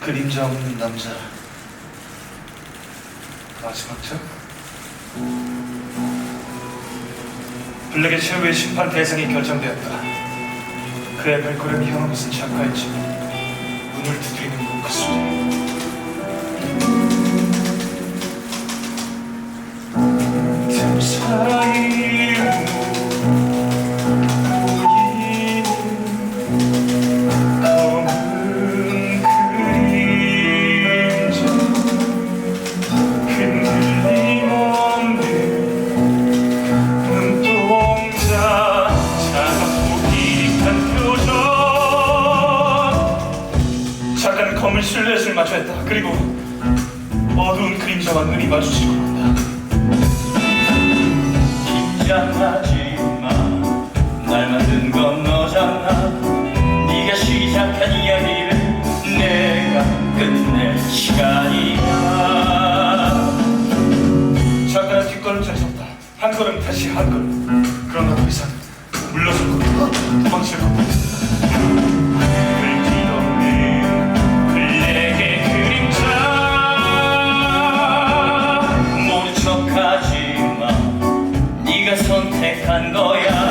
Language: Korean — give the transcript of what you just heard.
그림자 없는 남자. 마지막 장 블랙의 최후의 심판 대상이 결정되었다. 그의 발걸음이 향한 것은 작가였지 문을 두드리는 그 소리 틈 사이 검을 실루엣을 마주했다. 그리고 어두운 그림자와 눈이 마주치고 있다. 긴장하지 마. 날 만든 건 너잖아. 네가 시작한 이야기를 내가 끝낼 시간이야. 작가는 뒷걸음질 섰다. 한 걸음 다시 한 걸음. 그러나 더 이상 물러설 것도 네가 선택한 거야